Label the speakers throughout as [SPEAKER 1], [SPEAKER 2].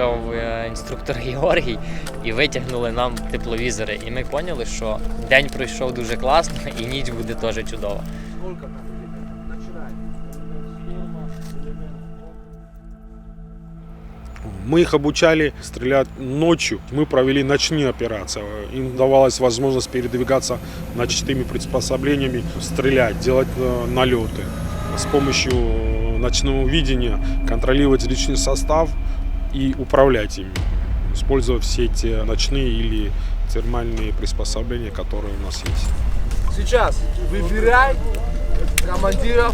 [SPEAKER 1] приїхав е, інструктор Георгій і витягнули нам тепловізори. І ми поняли, що день пройшов дуже класно і ніч буде теж чудова.
[SPEAKER 2] Мы их обучали стрелять ночью. Мы провели ночные операции. Им давалась возможность передвигаться ночными приспособлениями, стрелять, делать э, налеты. С помощью э, ночного видения контролировать личный состав и управлять ими, используя все те ночные или термальные приспособления, которые у нас есть.
[SPEAKER 3] Сейчас выбирай командиров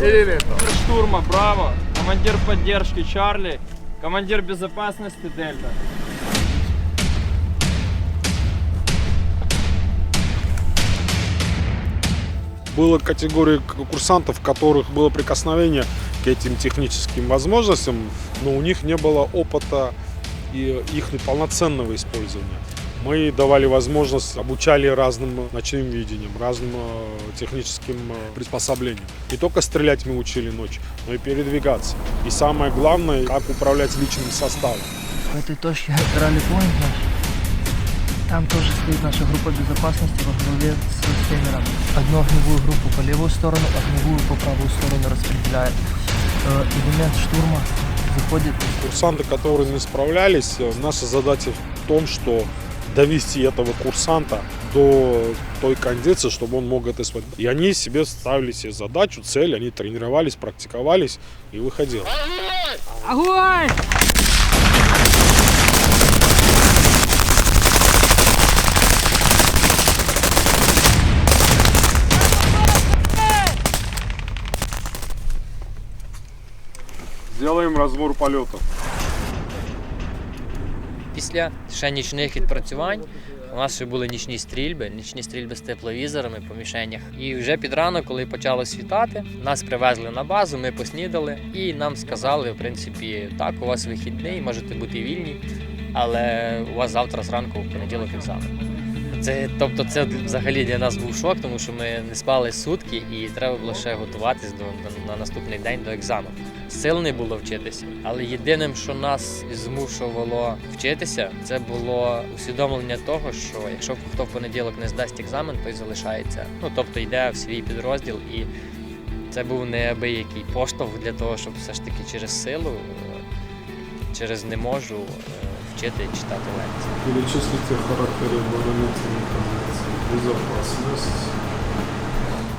[SPEAKER 3] элементов.
[SPEAKER 4] штурма Браво, командир поддержки Чарли, командир безопасности Дельта.
[SPEAKER 2] Была категория к- курсантов, которых было прикосновение к этим техническим возможностям, но у них не было опыта и их полноценного использования. Мы давали возможность, обучали разным ночным видениям, разным э, техническим э, приспособлениям. Не только стрелять мы учили ночью, но и передвигаться. И самое главное, как управлять личным составом.
[SPEAKER 5] В этой точке ралли Point наш, Там тоже стоит наша группа безопасности во главе с тренером. Одну огневую группу по левую сторону, огневую по правую сторону распределяет. Э, элемент штурма заходит
[SPEAKER 2] Курсанты, которые не справлялись, э, наша задача в том, что довести этого курсанта до той кондиции, чтобы он мог это исполнить. И они себе ставили себе задачу, цель, они тренировались, практиковались и выходил. Сделаем разбор полетов.
[SPEAKER 1] Після ще нічних відпрацювань у нас ще були нічні стрільби, нічні стрільби з тепловізорами по мішенях. І вже під ранок, коли почало світати, нас привезли на базу, ми поснідали і нам сказали, в принципі, так, у вас вихідний, можете бути вільні, але у вас завтра зранку в понеділок екзамен. Це, тобто, це взагалі для нас був шок, тому що ми не спали сутки і треба було ще готуватись до, до на наступний день до екзамену. Сил не було вчитися, але єдиним, що нас змушувало вчитися, це було усвідомлення того, що якщо хто в понеділок не здасть екзамен, той залишається. Ну тобто йде в свій підрозділ, і це був неабиякий поштовх для того, щоб все ж таки через силу, через не можу е, вчити і читати лекції.
[SPEAKER 2] Перечислите характеры оборонительной позиции. Безопасность.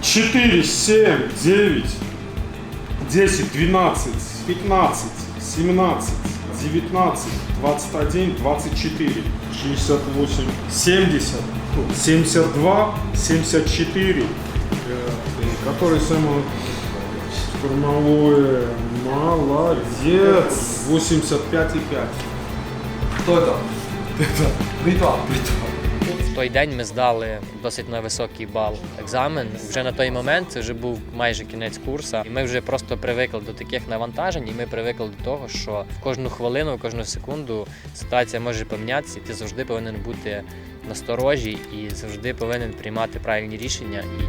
[SPEAKER 2] 4, 7, 9, 10, 12, 15, 17, 19, 21, 24, 68, 70, 72, 74, э, который самый штурмовое, молодец, 85 и 5.
[SPEAKER 3] Кто это? Это. Бритва.
[SPEAKER 1] В той день ми здали досить на високий бал екзамен. Вже на той момент це вже був майже кінець курсу. І ми вже просто привикли до таких навантажень, і ми привикли до того, що в кожну хвилину, в кожну секунду ситуація може помінятися, і ти завжди повинен бути насторожі і завжди повинен приймати правильні рішення. І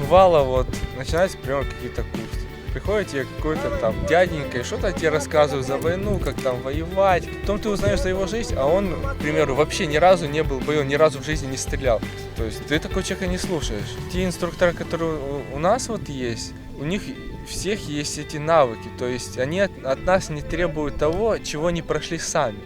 [SPEAKER 6] бывало вот начинать, например, какие-то курсы. Приходит тебе какой-то там дяденька и что-то тебе рассказывает за войну, как там воевать. Потом ты узнаешь за его жизнь, а он, к примеру, вообще ни разу не был в бою, ни разу в жизни не стрелял. То есть ты такого человека не слушаешь. Те инструкторы, которые у- у нас вот есть, у них всех есть эти навыки. То есть они от, от нас не требуют того, чего не прошли сами.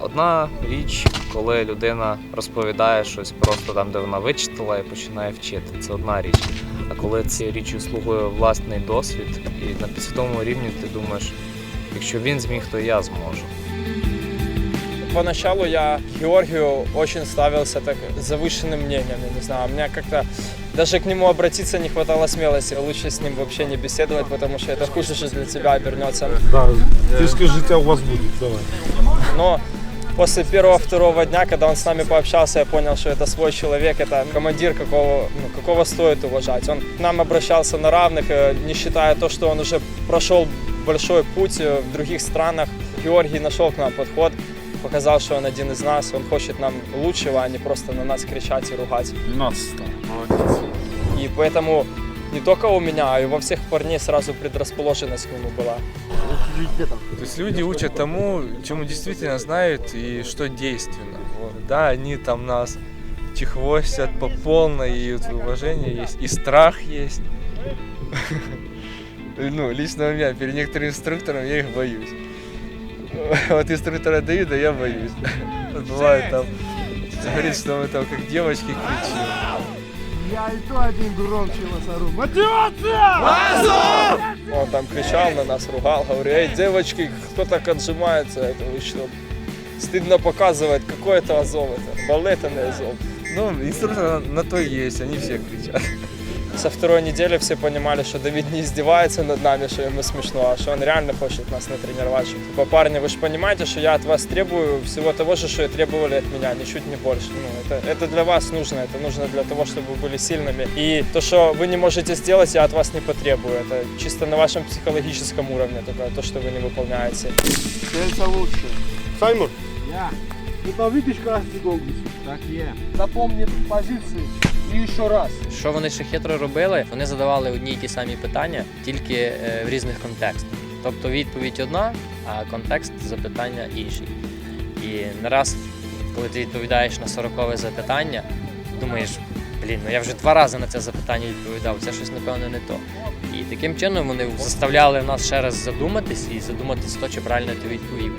[SPEAKER 7] Одна річ, коли людина розповідає щось просто там, де вона вичитала і починає вчити. Це одна річ. А коли цією річчю слугує власний досвід, і на підсвідомому рівні ти думаєш, якщо він зміг, то я зможу.
[SPEAKER 4] Поначалу я к Георгию очень ставился так с завышенным мнением, я не знаю, у меня как-то даже к нему обратиться не хватало смелости, лучше с ним вообще не беседовать, потому что это хуже же для тебя обернется.
[SPEAKER 2] Да, физическое життя у вас будет, давай.
[SPEAKER 4] Но после первого-второго дня, когда он с нами пообщался, я понял, что это свой человек, это командир, какого, ну, какого стоит уважать. Он к нам обращался на равных, э, не считая то, что он уже прошел большой путь э, в других странах. Георгий нашел к нам подход, показал, что он один из нас, он хочет нам лучшего, а не просто на нас кричать и ругать.
[SPEAKER 2] 12 стал, молодец.
[SPEAKER 4] И поэтому не только у меня, а и во всех парней сразу предрасположенность к нему была.
[SPEAKER 6] То есть люди учат тому, чему действительно знают и что действенно. Вот. Да, они там нас чехвостят по полной, и уважение есть, и страх есть. Ну, лично у меня, перед некоторыми инструкторами я их боюсь. Вот инструктора Давида я боюсь. Бывает там, говорит, что мы там как девочки кричим.
[SPEAKER 3] Я и то один громче вас ору.
[SPEAKER 4] Он там кричал на нас, ругал, говорю, эй, девочки, кто так отжимается, это вы что? Стыдно показывать, какой это Азов, это балет, а не Азов.
[SPEAKER 6] Ну, инструктор на, на то и есть, они все кричат.
[SPEAKER 4] Со второй недели все понимали, что Давид не издевается над нами, что ему смешно, а что он реально хочет нас натренировать. Что, типа, парни, вы же понимаете, что я от вас требую всего того же, что и требовали от меня, ничуть не больше. Ну, это, это для вас нужно, это нужно для того, чтобы вы были сильными. И то, что вы не можете сделать, я от вас не потребую. Это чисто на вашем психологическом уровне, только то, что вы не выполняете.
[SPEAKER 3] Сердце лучше.
[SPEAKER 2] Саймон,
[SPEAKER 3] Я. Ты там видишь красный гол висит? Так є. Запомни позиции. И еще раз.
[SPEAKER 1] Що вони ще хитро робили? Вони задавали одні й ті самі питання, тільки е, в різних контекстах. Тобто відповідь одна, а контекст запитання інший. І не раз, коли ти відповідаєш на сорокове запитання, думаєш, блін, ну я вже два рази на це запитання відповідав, це щось напевно не то. І таким чином вони заставляли нас ще раз задуматись і задуматись, то чи правильно ти відповів.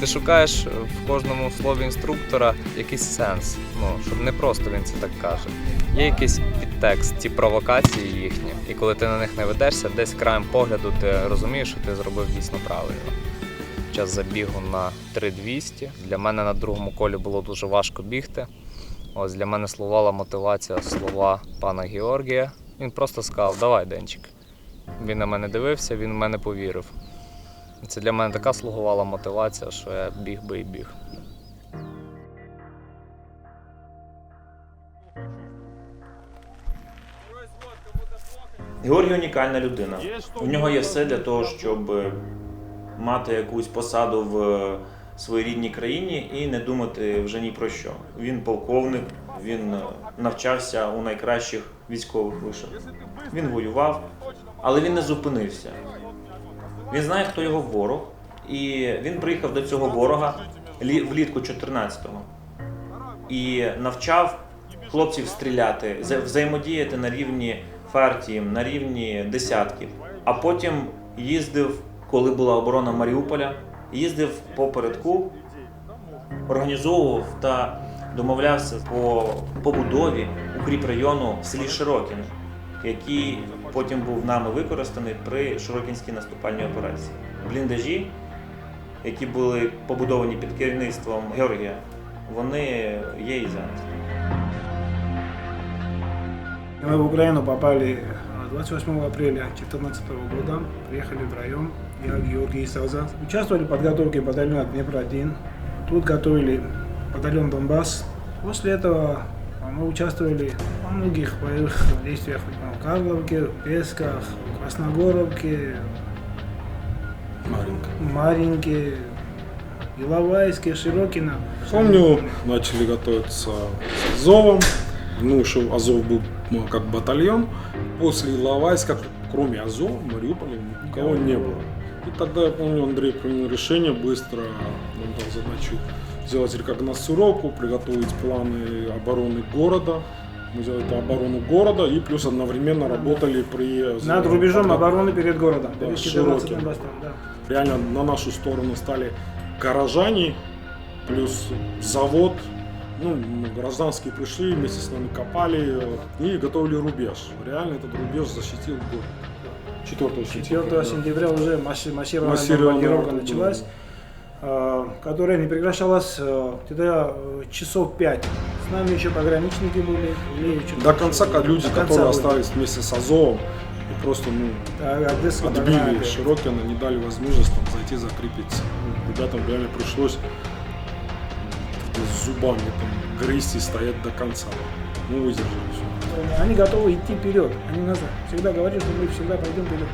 [SPEAKER 7] Ти шукаєш в кожному слові інструктора якийсь сенс, ну щоб не просто він це так каже. Є якийсь підтекст, ті провокації їхні, і коли ти на них не ведешся, десь краєм погляду ти розумієш, що ти зробив дійсно правильно. Під час забігу на 3200 для мене на другому колі було дуже важко бігти. Ось для мене слугувала мотивація слова пана Георгія. Він просто сказав: Давай, Денчик. Він на мене дивився, він в мене повірив. Це для мене така слугувала мотивація, що я біг би і біг.
[SPEAKER 8] Георгій унікальна людина. У нього є все для того, щоб мати якусь посаду в своїй рідній країні і не думати вже ні про що. Він полковник, він е, навчався у найкращих військових вишах. Він воював, але він не зупинився. Він знає, хто його ворог, і він приїхав до цього ворога лі- влітку 14-го і навчав хлопців стріляти, вза- взаємодіяти на рівні фартієм, на рівні десятків. А потім їздив, коли була оборона Маріуполя, їздив по передку, організовував та домовлявся по побудові укріпрайону в селі Широкіне, який потім був нами використаний при Широкінській наступальній операції. Бліндажі, які були побудовані під керівництвом Георгія, вони є і зараз.
[SPEAKER 9] Мы в Украину попали а, 28 апреля 2014 года. Приехали втроем. Я, Георгий и Сауза. Участвовали в подготовке батальона Днепр-1. Тут готовили батальон Донбасс. После этого а, мы участвовали во многих боевых действиях в Карловке, Песках, в Красногоровке,
[SPEAKER 2] Маринка.
[SPEAKER 9] Маринке, Иловайске, Широкино.
[SPEAKER 2] Помню, начали готовиться с Азовом. Ну, что Азов был ну, как батальон. После Иловайска, кроме Азова, в Мариуполе никого не было. Тогда, я помню, Андрей принял решение быстро, он дал задачу сделать рекогносцировку, приготовить планы обороны города. Мы сделали это оборону города и плюс одновременно работали при...
[SPEAKER 9] Над рубежом
[SPEAKER 2] подго-
[SPEAKER 9] обороны перед городом.
[SPEAKER 2] Да,
[SPEAKER 9] перед 14
[SPEAKER 2] Широким.
[SPEAKER 9] бастом, да.
[SPEAKER 2] реально на нашу сторону стали горожане, плюс завод. Ну, гражданские пришли, вместе с нами копали э, и готовили рубеж. Реально этот рубеж защитил город. 4 сентября.
[SPEAKER 9] 4 сентября уже масси- массированная
[SPEAKER 2] Массированная
[SPEAKER 9] бомбардировка началась,
[SPEAKER 2] да.
[SPEAKER 9] э, которая не прекращалась э, где-то э, часов 5. С нами еще пограничники были. и чуть
[SPEAKER 2] До конца как люди,
[SPEAKER 9] до конца
[SPEAKER 2] которые
[SPEAKER 9] были.
[SPEAKER 2] остались вместе с Азовом, и просто ну,
[SPEAKER 9] Одесса
[SPEAKER 2] отбили
[SPEAKER 9] догнали.
[SPEAKER 2] Широкино, не дали возможность там зайти закрепиться. Ну, Ребятам реально пришлось с зубами там грызть и стоять до конца. Ну, выдержали все страны,
[SPEAKER 9] они готовы идти вперед, они назад. Всегда говорили, что мы всегда пойдем вперед.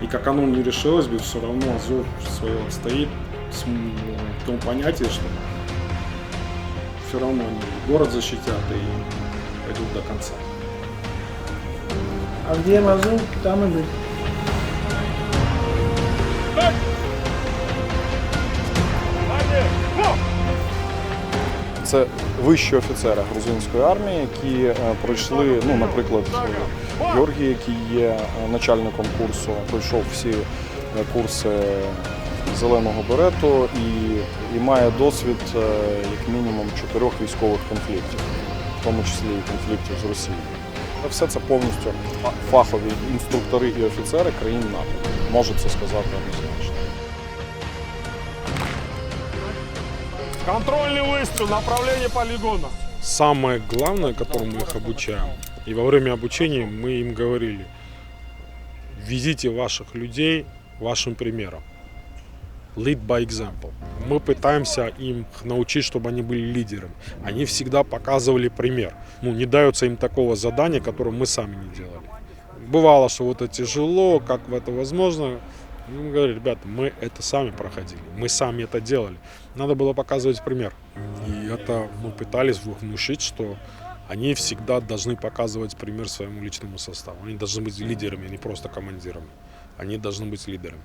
[SPEAKER 2] И как оно не решилось бы, все равно Азов свое стоит в том понятии, что все равно они город защитят и пойдут до конца.
[SPEAKER 9] А где Азов, там и быть.
[SPEAKER 10] Це вищі офіцери грузинської армії, які е, пройшли, ну, наприклад, Георгій, який є е, начальником курсу, пройшов всі е, курси зеленого берету і, і має досвід як мінімум чотирьох військових конфліктів, в тому числі і конфліктів з Росією. Все це повністю фахові інструктори і офіцери країн НАТО. Можу це сказати
[SPEAKER 2] Контрольный выстрел, направление полигона. Самое главное, которому мы их обучаем, и во время обучения мы им говорили, ведите ваших людей вашим примером. Lead by example. Мы пытаемся им научить, чтобы они были лидерами. Они всегда показывали пример. Ну, не дается им такого задания, которое мы сами не делали. Бывало, что вот это тяжело, как это возможно. Ну, мы говорили, ребята, мы это сами проходили, мы сами это делали. Надо было показывать пример. И это мы пытались внушить, что они всегда должны показывать пример своему личному составу. Они должны быть лидерами, а не просто командирами. Они должны быть лидерами.